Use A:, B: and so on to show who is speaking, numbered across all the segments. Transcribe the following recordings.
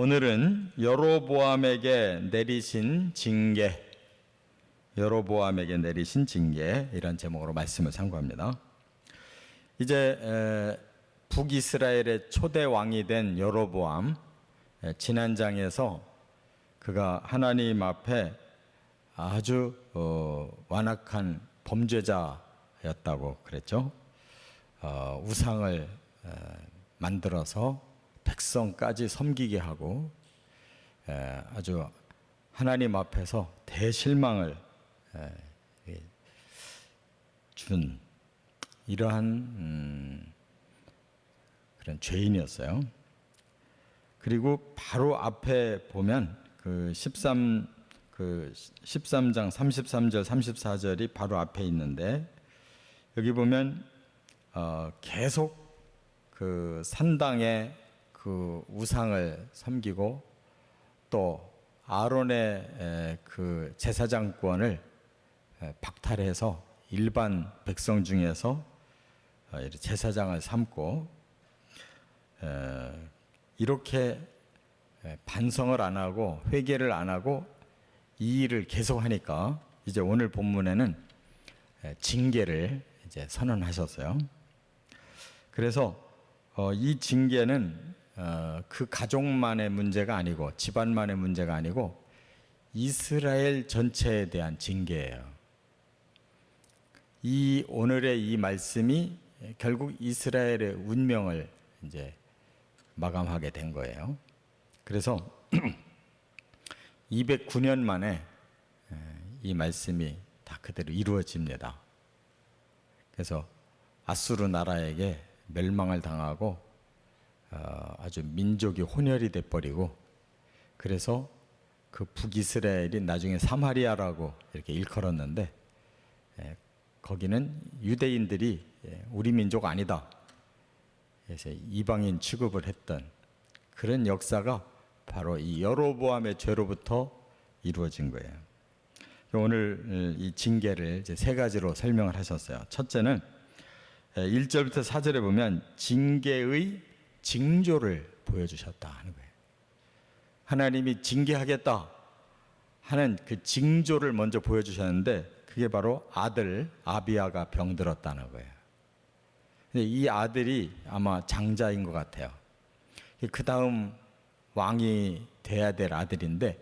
A: 오늘은 여로보암에게 내리신 징계, 여로보암에게 내리신 징계 이런 제목으로 말씀을 상고합니다. 이제 에, 북이스라엘의 초대 왕이 된 여로보암 에, 지난 장에서 그가 하나님 앞에 아주 어, 완악한 범죄자였다고 그랬죠. 어, 우상을 에, 만들어서 백성까지 섬기게 하고 에, 아주 하나님 앞에서 대실망을 준 이러한 음, 그런 죄인이었어요. 그리고 바로 앞에 보면 그 13, 그 13장 33절, 34절이 바로 앞에 있는데 여기 보면 어, 계속 그 산당에 그 우상을 섬기고 또 아론의 에, 그 제사장권을 에, 박탈해서 일반 백성 중에서 어, 제사장을 삼고 에, 이렇게 에, 반성을 안 하고 회개를 안 하고 이 일을 계속하니까 이제 오늘 본문에는 에, 징계를 이제 선언하셨어요. 그래서 어, 이 징계는 어, 그 가족만의 문제가 아니고 집안만의 문제가 아니고 이스라엘 전체에 대한 징계예요. 이 오늘의 이 말씀이 결국 이스라엘의 운명을 이제 마감하게 된 거예요. 그래서 209년 만에 이 말씀이 다 그대로 이루어집니다. 그래서 아수르 나라에게 멸망을 당하고 어, 아주 민족이 혼혈이 돼 버리고 그래서 그 북이스라엘이 나중에 사마리아라고 이렇게 일컬었는데 에, 거기는 유대인들이 예, 우리 민족 아니다. 그래서 이방인 취급을 했던 그런 역사가 바로 이 여로보암의 죄로부터 이루어진 거예요. 오늘 이 징계를 세 가지로 설명을 하셨어요. 첫째는 1절부터 4절에 보면 징계의 징조를 보여주셨다 하는 거예요. 하나님이 징계하겠다 하는 그 징조를 먼저 보여주셨는데 그게 바로 아들 아비아가 병들었다는 거예요. 근데 이 아들이 아마 장자인 것 같아요. 그 다음 왕이 돼야 될 아들인데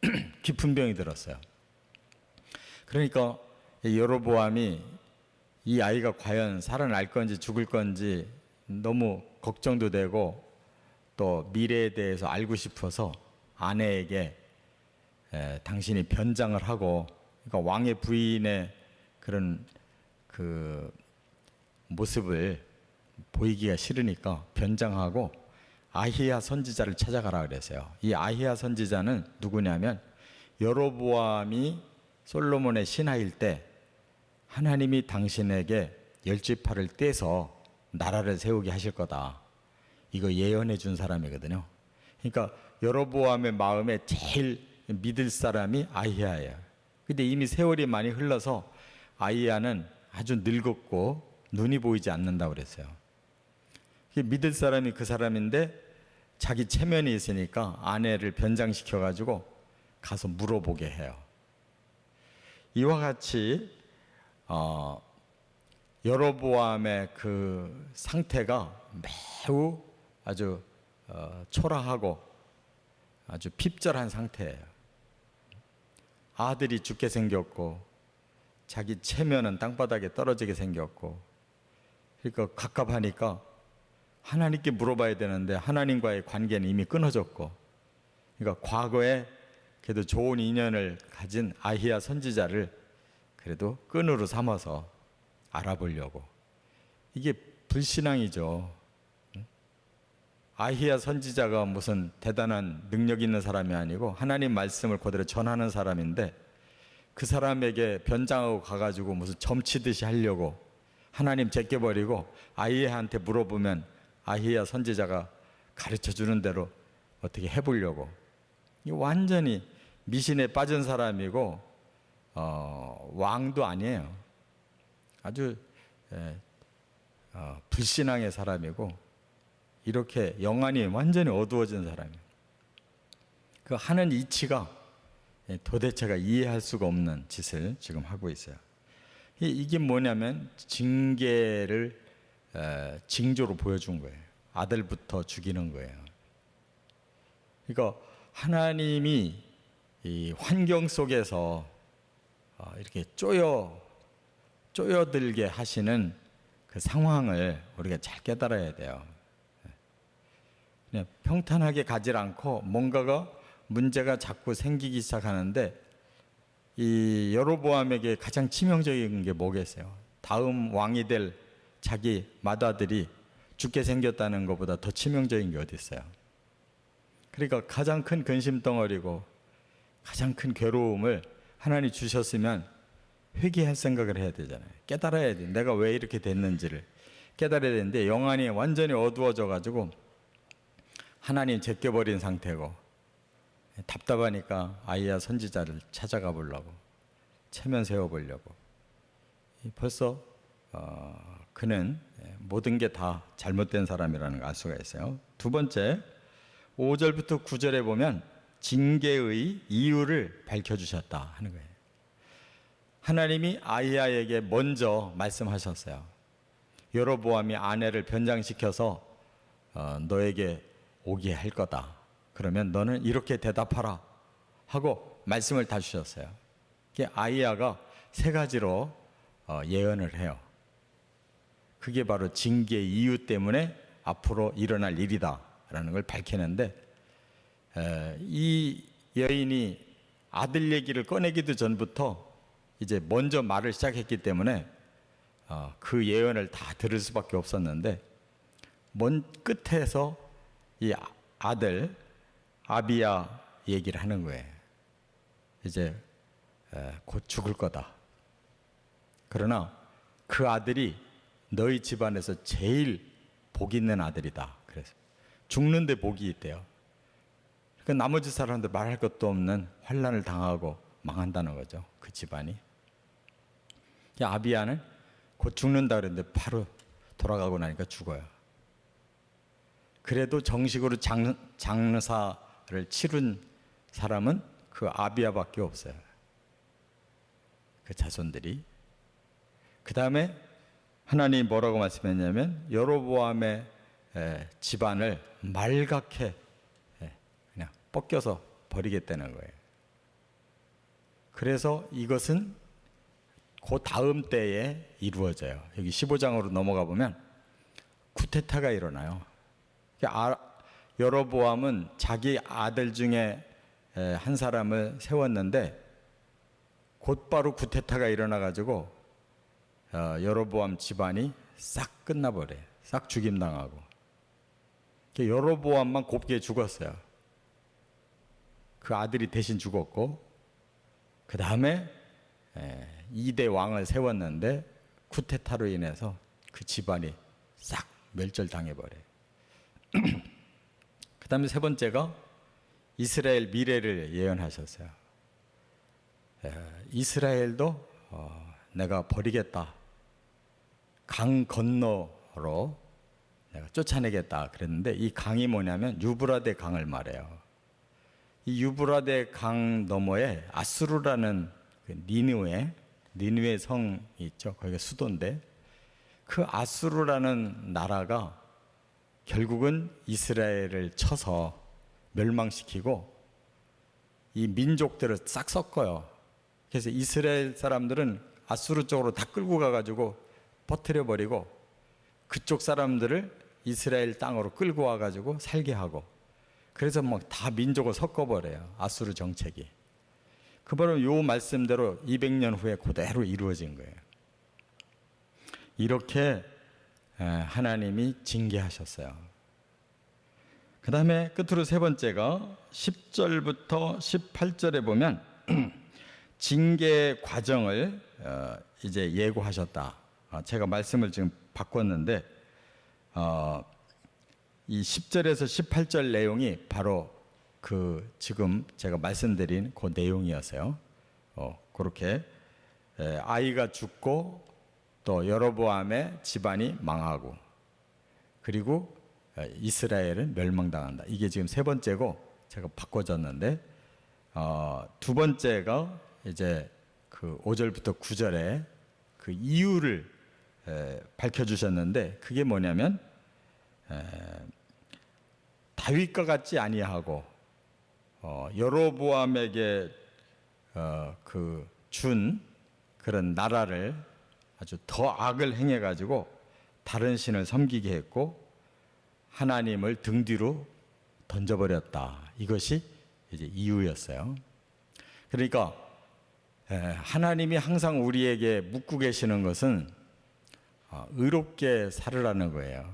A: 깊은 병이 들었어요. 그러니까 여로보암이 이 아이가 과연 살아날 건지 죽을 건지 너무 걱정도 되고 또 미래에 대해서 알고 싶어서 아내에게 에, 당신이 변장을 하고 그러니까 왕의 부인의 그런 그 모습을 보이기가 싫으니까 변장하고 아히야 선지자를 찾아가라 그랬어요. 이 아히야 선지자는 누구냐면 여로보암이 솔로몬의 신하일 때 하나님이 당신에게 열지파를 떼서 나라를 세우게 하실 거다. 이거 예언해 준 사람이거든요. 그러니까 여로보암의 마음에 제일 믿을 사람이 아히야예요. 근데 이미 세월이 많이 흘러서 아히야는 아주 늙었고 눈이 보이지 않는다고 그랬어요. 믿을 사람이 그 사람인데 자기 체면이 있으니까 아내를 변장시켜 가지고 가서 물어보게 해요. 이와 같이 어, 여로보암의 그 상태가 매우 아주 어, 초라하고 아주 핍절한 상태예요. 아들이 죽게 생겼고 자기 체면은 땅바닥에 떨어지게 생겼고 그러니까 갑갑하니까 하나님께 물어봐야 되는데 하나님과의 관계는 이미 끊어졌고 그러니까 과거에 그래도 좋은 인연을 가진 아히야 선지자를 그래도 끈으로 삼아서 알아보려고 이게 불신앙이죠. 아히야 선지자가 무슨 대단한 능력 있는 사람이 아니고 하나님 말씀을 그대로 전하는 사람인데 그 사람에게 변장하고 가가지고 무슨 점치듯이 하려고 하나님 제껴버리고 아히야한테 물어보면 아히야 선지자가 가르쳐 주는 대로 어떻게 해보려고 이 완전히 미신에 빠진 사람이고 어, 왕도 아니에요. 아주 에, 어, 불신앙의 사람이고 이렇게 영안이 완전히 어두워진 사람이에요. 그 하는 이치가 예, 도대체가 이해할 수가 없는 짓을 지금 하고 있어요. 이- 이게 뭐냐면 징계를 에, 징조로 보여준 거예요. 아들부터 죽이는 거예요. 그러니까 하나님이 이 환경 속에서 어, 이렇게 쪼여 쪼여들게 하시는 그 상황을 우리가 잘 깨달아야 돼요. 그냥 평탄하게 가지 않고 뭔가가 문제가 자꾸 생기기 시작하는데 이 여로보암에게 가장 치명적인 게 뭐겠어요? 다음 왕이 될 자기 맏아들이 죽게 생겼다는 것보다 더 치명적인 게 어디 있어요? 그러니까 가장 큰 근심 덩어리고 가장 큰 괴로움을 하나님 주셨으면 회개할 생각을 해야 되잖아요. 깨달아야 돼. 내가 왜 이렇게 됐는지를 깨달아야 되는데 영안이 완전히 어두워져 가지고 하나님 제껴버린 상태고 답답하니까 아이야 선지자를 찾아가 보려고 체면 세워 보려고 벌써 어, 그는 모든 게 다 잘못된 사람이라는 걸 알 수가 있어요. 두 번째 5절부터 9절에 보면 징계의 이유를 밝혀 주셨다 하는 거예요. 하나님이 아이야에게 먼저 말씀하셨어요. 여로보암이 아내를 변장시켜서 어, 너에게 오게 할 거다. 그러면 너는 이렇게 대답하라 하고 말씀을 다 주셨어요. 아이야가 세 가지로 어, 예언을 해요. 그게 바로 징계 이유 때문에 앞으로 일어날 일이다라는 걸 밝히는데 에, 이 여인이 아들 얘기를 꺼내기도 전부터 이제 먼저 말을 시작했기 때문에 어, 그 예언을 다 들을 수밖에 없었는데 먼 끝에서 이 아- 아들 아비야 얘기를 하는 거예요. 이제 에, 곧 죽을 거다. 그러나 그 아들이 너희 집안에서 제일 복 있는 아들이다. 그래서 죽는데 복이 있대요. 그 나머지 사람들 말할 것도 없는 환란을 당하고 망한다는 거죠. 그 집안이. 이 아비야는 곧 죽는다 그랬는데 바로 돌아가고 나니까 죽어요. 그래도 정식으로 장, 장사를 치른 사람은 그 아비야밖에 없어요. 그 자손들이. 그 다음에 하나님 뭐라고 말씀했냐면 여로보암의 에, 집안을 말갛게 에, 그냥 벗겨서 버리겠다는 거예요. 그래서 이것은 그 다음 때에 이루어져요. 여기 15장으로 넘어가 보면 쿠데타가 일어나요. 아, 여로보암은 자기 아들 중에 에, 한 사람을 세웠는데 곧바로 쿠데타가 일어나 가지고 어, 여로보암 집안이 싹 끝나버려요. 싹 죽임당하고. 그 여로보암만 곱게 죽었어요. 그 아들이 대신 죽었고, 그 다음에 2대 왕을 세웠는데 쿠데타로 인해서 그 집안이 싹 멸절당해버려요. 그 다음에 세 번째가 이스라엘 미래를 예언하셨어요. 에, 이스라엘도 어, 내가 버리겠다. 강 건너로 내가 쫓아내겠다 그랬는데 이 강이 뭐냐면 유브라데 강을 말해요. 이 유브라데 강 너머에 아수르라는 그 니누에 니누의 성이 있죠. 거기가 수도인데 그 아수르라는 나라가 결국은 이스라엘을 쳐서 멸망시키고 이 민족들을 싹 섞어요. 그래서 이스라엘 사람들은 아수르 쪽으로 다 끌고 가가지고 퍼뜨려 버리고 그쪽 사람들을 이스라엘 땅으로 끌고 와가지고 살게 하고 그래서 막 다 민족을 섞어버려요. 아수르 정책이. 그 바로 요 말씀대로 200년 후에 그대로 이루어진 거예요. 이렇게 에, 하나님이 징계하셨어요. 그 다음에 끝으로 세 번째가 10절부터 18절에 보면 징계 과정을 어, 이제 예고하셨다. 아, 제가 말씀을 지금 바꿨는데 어, 이 10절에서 18절 내용이 바로 그 지금 제가 말씀드린 그 내용이었어요. 어, 그렇게 에, 아이가 죽고 또 여로보암의 집안이 망하고 그리고 에, 이스라엘은 멸망당한다. 이게 지금 세 번째고 제가 바꿔줬는데 어, 두 번째가 이제 그 5절부터 9절에 그 이유를 에, 밝혀주셨는데 그게 뭐냐면 에, 다윗과 같지 아니하고 어, 여로보암에게 어, 그준 그런 나라를 아주 더 악을 행해 가지고 다른 신을 섬기게 했고 하나님을 등 뒤로 던져버렸다. 이것이 이제 이유였어요. 그러니까 에, 하나님이 항상 우리에게 묻고 계시는 것은 아, 의롭게 살으라는 거예요.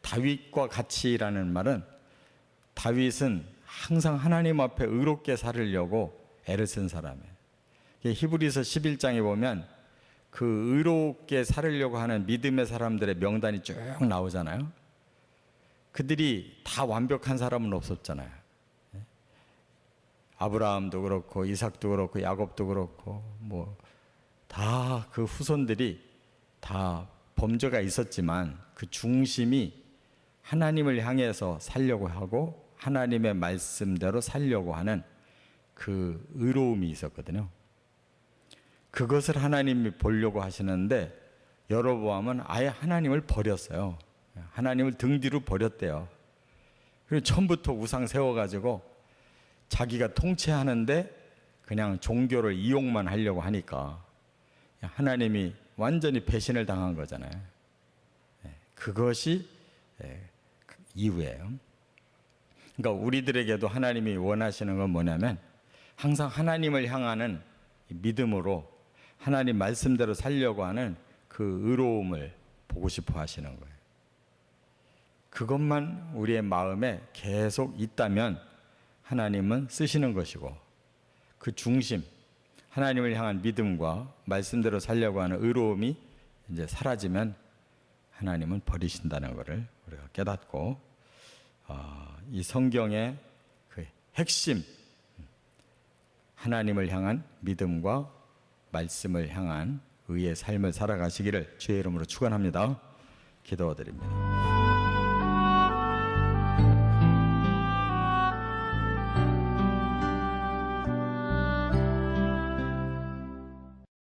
A: 다윗과 같이라는 말은 다윗은 항상 하나님 앞에 의롭게 살으려고 애를 쓴 사람이에요. 히브리서 11장에 보면 그 의롭게 살으려고 하는 믿음의 사람들의 명단이 쭉 나오잖아요. 그들이 다 완벽한 사람은 없었잖아요. 아브라함도 그렇고 이삭도 그렇고 야곱도 그렇고 뭐 다 그 후손들이 다 범죄가 있었지만 그 중심이 하나님을 향해서 살려고 하고 하나님의 말씀대로 살려고 하는 그 의로움이 있었거든요. 그것을 하나님이 보려고 하시는데 여로보암은 아예 하나님을 버렸어요. 하나님을 등 뒤로 버렸대요. 그리고 처음부터 우상 세워가지고 자기가 통치하는데 그냥 종교를 이용만 하려고 하니까 하나님이 완전히 배신을 당한 거잖아요. 예, 그것이 예, 그 이유예요. 그러니까 우리들에게도 하나님이 원하시는 건 뭐냐면 항상 하나님을 향하는 믿음으로 하나님 말씀대로 살려고 하는 그 의로움을 보고 싶어 하시는 거예요. 그것만 우리의 마음에 계속 있다면 하나님은 쓰시는 것이고 그 중심, 하나님을 향한 믿음과 말씀대로 살려고 하는 의로움이 이제 사라지면 하나님은 버리신다는 것을 우리가 깨닫고 어, 이 성경의 그 핵심 하나님을 향한 믿음과 말씀을 향한 의의 삶을 살아가시기를 주의 이름으로 축원합니다. 기도드립니다.